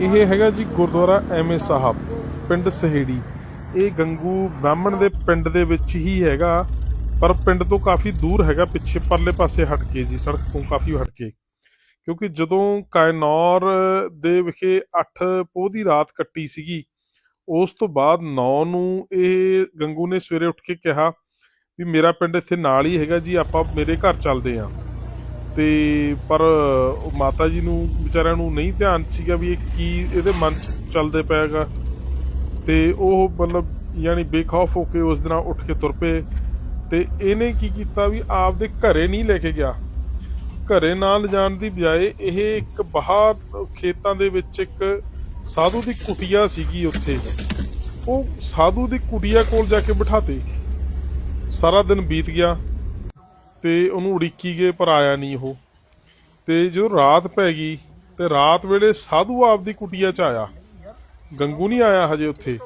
ਇਹ ਹੈਗਾ ਜੀ ਗੁਰਦੁਆਰਾ ਐਮਏ ਸਾਹਿਬ, ਪਿੰਡ ਸਹੇੜੀ। ਇਹ ਗੰਗੂ ਬ੍ਰਾਹਮਣ ਦੇ ਪਿੰਡ ਦੇ ਵਿੱਚ ਹੀ ਹੈਗਾ, ਪਰ ਪਿੰਡ ਤੋਂ ਕਾਫੀ ਦੂਰ ਹੈਗਾ, ਪਿੱਛੇ ਪਰਲੇ ਪਾਸੇ ਹਟ ਕੇ ਜੀ, ਸੜਕ ਤੋਂ ਕਾਫੀ ਹਟ ਕੇ। ਕਿਉਂਕਿ ਜਦੋਂ ਕਾਇਨੌਰ ਦੇ ਵਿਖੇ 8 ਪੋਹ ਦੀ ਰਾਤ ਕੱਟੀ ਸੀਗੀ, ਉਸ ਤੋਂ ਬਾਅਦ 9 ਨੂੰ ਇਹ ਗੰਗੂ ਨੇ ਸਵੇਰੇ ਉੱਠ ਕੇ ਕਿਹਾ ਵੀ ਮੇਰਾ ਪਿੰਡ ਇੱਥੇ ਨਾਲ ਹੀ ਹੈਗਾ ਜੀ, ਆਪਾਂ ਮੇਰੇ ਘਰ ਚੱਲਦੇ ਆਂ ਤੇ ਪਰ ਮਾਤਾ ਜੀ ਨੂੰ ਵਿਚਾਰਿਆਂ ਨੂੰ ਨਹੀਂ ਧਿਆਨ ਸੀਗਾ ਵੀ ਇਹ ਕੀ ਇਹਦੇ ਮਨ 'ਚ ਚੱਲਦੇ ਪਿਆਗਾ ਤੇ ਉਹ ਮਤਲਬ ਯਾਨੀ ਬੇਖੌਫ ਹੋ ਕੇ ਉਸ ਦਿਨ ਉੱਠ ਕੇ ਤੁਰ ਪਏ ਤੇ ਇਹਨੇ ਕੀ ਕੀਤਾ ਵੀ ਆਪਦੇ ਘਰੇ ਨਹੀਂ ਲੈ ਕੇ ਗਿਆ। ਘਰੇ ਨਾਲ ਜਾਣ ਦੀ ਬਜਾਏ ਇਹ ਇੱਕ ਬਾਹਰ ਖੇਤਾਂ ਦੇ ਵਿੱਚ ਇੱਕ ਸਾਧੂ ਦੀ ਕੁਟੀਆ ਸੀਗੀ ਉੱਥੇ। ਉਹ ਸਾਧੂ ਦੀ ਕੁਟੀਆ ਕੋਲ ਜਾ ਕੇ ਬਿਠਾਤੇ। ਸਾਰਾ ਦਿਨ ਬੀਤ ਗਿਆ। ਤੇ ਉਹਨੂੰ ਉਡੀਕੀ ਗਏ, ਪਰ ਆਇਆ ਨਹੀਂ ਉਹ। ਤੇ ਜਦੋਂ ਰਾਤ ਪੈ ਗਈ, ਤੇ ਰਾਤ ਵੇਲੇ ਸਾਧੂ ਆਪਦੀ ਕੁਟੀਆ ਚ ਆਇਆ। ਗੰਗੂ ਨਹੀਂ ਆਇਆ ਹਜੇ ਉੱਥੇ,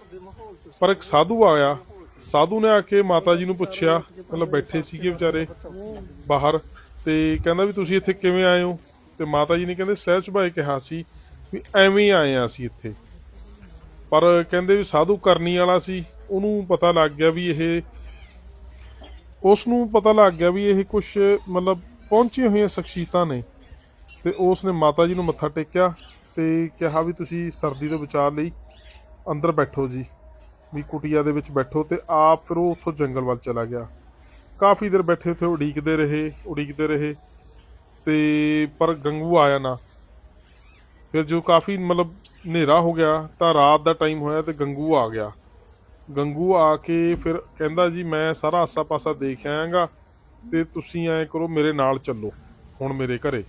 ਪਰ ਇੱਕ ਸਾਧੂ ਆਇਆ। ਸਾਧੂ ਨੇ ਆ ਕੇ ਮਾਤਾ ਜੀ ਨੂੰ ਪੁੱਛਿਆ, ਮਤਲਬ ਬੈਠੇ ਸੀਗੇ ਵਿਚਾਰੇ ਬਾਹਰ, ਤੇ ਕਹਿੰਦਾ ਵੀ ਤੁਸੀਂ ਇੱਥੇ ਕਿਵੇਂ ਆਏ ਹੋ? ਤੇ ਮਾਤਾ ਜੀ ਨੇ ਕਹਿੰਦੇ, ਸਹਿਜ ਸੁਭਾਏ ਕਿਹਾ ਸੀ ਵੀ ਐਵੇਂ ਆਏ ਆ ਅਸੀਂ ਇੱਥੇ। ਪਰ ਕਹਿੰਦੇ ਵੀ ਸਾਧੂ ਕਰਨੀ ਵਾਲਾ ਸੀ, ਉਹਨੂੰ ਪਤਾ ਲੱਗ ਗਿਆ ਵੀ ਇਹ ਉਸ ਨੂੰ ਪਤਾ ਲੱਗ ਗਿਆ ਵੀ ਇਹ ਕੁਝ ਮਤਲਬ ਪਹੁੰਚੀਆਂ ਹੋਈਆਂ ਸ਼ਖਸੀਅਤਾਂ ਨੇ। ਤੇ ਉਸ ਨੇ ਮਾਤਾ ਜੀ ਨੂੰ ਮੱਥਾ ਟੇਕਿਆ ਤੇ ਕਿਹਾ ਵੀ ਤੁਸੀਂ ਸਰਦੀ ਤੋਂ ਬਚਾਅ ਲਈ ਅੰਦਰ ਬੈਠੋ ਜੀ, ਵੀ ਕੁਟੀਆ ਦੇ ਵਿੱਚ ਬੈਠੋ ਤੇ ਆਪ ਫਿਰ ਉਹ ਉੱਥੋਂ ਜੰਗਲ ਵੱਲ ਚਲਾ ਗਿਆ। ਕਾਫੀ ਦੇਰ ਬੈਠੇ ਉੱਥੇ ਉਡੀਕਦੇ ਰਹੇ ਉਡੀਕਦੇ ਰਹੇ ਤੇ ਪਰ ਗੰਗੂ ਆਇਆ ਨਾ। ਫਿਰ ਜੋ ਕਾਫੀ ਮਤਲਬ ਹਨੇਰਾ ਹੋ ਗਿਆ ਤਾਂ ਰਾਤ ਦਾ ਟਾਈਮ ਹੋਇਆ ਤੇ ਗੰਗੂ ਆ ਗਿਆ। ਗੰਗੂ ਆ ਕੇ ਫਿਰ ਕਹਿੰਦਾ ਜੀ ਮੈਂ ਸਾਰਾ ਆਸਾ ਪਾਸਾ ਦੇਖ ਆਇਆਗਾ ਤੇ ਤੁਸੀਂ ਐ ਕਰੋ ਮੇਰੇ ਨਾਲ ਚੱਲੋ ਹੁਣ ਮੇਰੇ ਘਰੇ।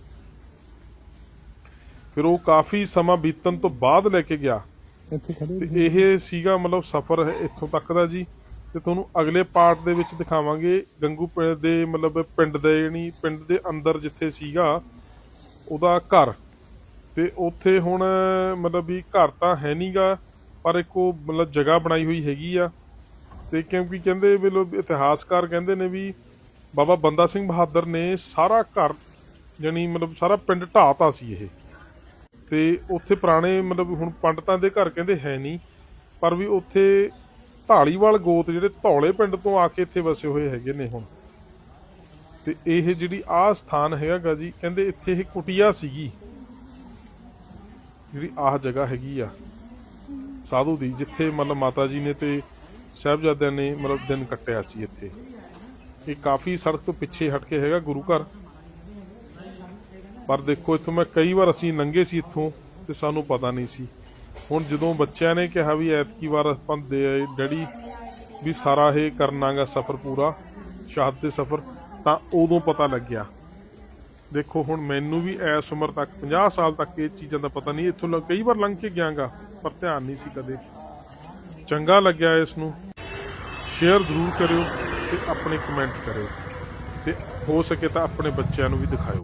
ਫਿਰ ਉਹ ਕਾਫੀ ਸਮਾਂ ਬੀਤਣ ਤੋਂ ਬਾਅਦ ਲੈ ਕੇ ਗਿਆ। ਇੱਥੇ ਖੜੇ ਤੇ ਇਹ ਸੀਗਾ ਮਤਲਬ ਸਫ਼ਰ ਇੱਥੋਂ ਤੱਕ ਦਾ ਜੀ। ਤੇ ਤੁਹਾਨੂੰ ਅਗਲੇ ਪਾਰਟ ਦੇ ਵਿੱਚ ਦਿਖਾਵਾਂਗੇ ਗੰਗੂ ਪਿੰਡ ਦੇ ਮਤਲਬ ਪਿੰਡ ਦੇ ਯਾਨੀ ਪਿੰਡ ਦੇ ਅੰਦਰ ਜਿੱਥੇ ਸੀਗਾ ਉਹਦਾ ਘਰ। ਤੇ ਉੱਥੇ ਹੁਣ ਮਤਲਬ ਵੀ ਘਰ ਤਾਂ ਹੈ ਨਹੀਂਗਾ ਪਰ ਇੱਕ ਉਹ ਮਤਲਬ ਜਗ੍ਹਾ ਬਣਾਈ ਹੋਈ ਹੈਗੀ ਆ ਤੇ ਕਿਉਂਕਿ ਕਹਿੰਦੇ ਮਤਲਬ ਇਤਿਹਾਸਕਾਰ ਕਹਿੰਦੇ ਨੇ ਵੀ ਬਾਬਾ ਬੰਦਾ ਸਿੰਘ ਬਹਾਦਰ ਨੇ ਸਾਰਾ ਘਰ ਯਾਨੀ ਮਤਲਬ ਸਾਰਾ ਪਿੰਡ ਢਾਤਾ ਸੀ ਇਹ। ਤੇ ਉੱਥੇ ਪੁਰਾਣੇ ਮਤਲਬ ਹੁਣ ਪੰਡਤਾਂ ਦੇ ਘਰ ਕਹਿੰਦੇ ਹੈ ਨਹੀਂ, ਪਰ ਵੀ ਉੱਥੇ ਢਾਲੀਵਾਲ ਗੋਤ ਜਿਹੜੇ ਧੌਲੇ ਪਿੰਡ ਤੋਂ ਆ ਕੇ ਇੱਥੇ ਵਸੇ ਹੋਏ ਹੈਗੇ ਨੇ ਹੁਣ। ਤੇ ਇਹ ਜਿਹੜੀ ਆਹ ਸਥਾਨ ਹੈਗਾ ਜੀ, ਕਹਿੰਦੇ ਇੱਥੇ ਇਹ ਕੁਟੀਆ ਸੀਗੀ। ਜਿਹੜੀ ਆਹ ਜਗ੍ਹਾ ਹੈਗੀ ਆ। ਸਾਧੂ ਦੀ, ਜਿੱਥੇ ਮਤਲਬ ਮਾਤਾ ਜੀ ਨੇ ਤੇ ਸਾਹਿਬਜ਼ਾਦਿਆਂ ਨੇ ਮਤਲਬ ਦਿਨ ਕੱਟਿਆ ਸੀ ਇੱਥੇ। ਇਹ ਕਾਫੀ ਸੜਕ ਤੋਂ ਪਿੱਛੇ ਹਟ ਕੇ ਹੈਗਾ ਗੁਰੂ ਘਰ। ਪਰ ਦੇਖੋ, ਇੱਥੋਂ ਮੈਂ ਕਈ ਵਾਰ ਅਸੀਂ ਲੰਘੇ ਸੀ ਇੱਥੋਂ ਤੇ ਸਾਨੂੰ ਪਤਾ ਨਹੀਂ ਸੀ। ਹੁਣ ਜਦੋਂ ਬੱਚਿਆਂ ਨੇ ਕਿਹਾ ਵੀ ਐਤਕੀ ਵਾਰ ਆਪਾਂ ਦੇ ਡੈਡੀ ਵੀ ਸਾਰਾ ਇਹ ਕਰਨਾਗਾ ਸਫ਼ਰ ਪੂਰਾ, ਸ਼ਹਾਦਤ ਦੇ ਸਫ਼ਰ, ਤਾਂ ਉਦੋਂ ਪਤਾ ਲੱਗਿਆ। ਦੇਖੋ, ਹੁਣ ਮੈਨੂੰ ਵੀ ਐਸ ਉਮਰ ਤੱਕ 50 ਸਾਲ ਤੱਕ ਇਹ ਚੀਜ਼ਾਂ ਦਾ ਪਤਾ ਨਹੀਂ, ਇੱਥੋਂ ਲ- ਕਈ ਵਾਰ ਲੰਘ ਕੇ ਗਿਆਗਾ। ਪਰ ਧਿਆਨ ਨਹੀਂ ਸੀ ਕਦੇ। ਚੰਗਾ ਲੱਗਿਆ ਇਸ ਨੂੰ ਸ਼ੇਅਰ ਜ਼ਰੂਰ ਕਰਿਓ ਤੇ ਆਪਣੇ ਕਮੈਂਟ ਕਰਿਓ ਤੇ ਹੋ ਸਕੇ ਤਾਂ ਆਪਣੇ ਬੱਚਿਆਂ ਨੂੰ ਵੀ ਦਿਖਾਇਓ।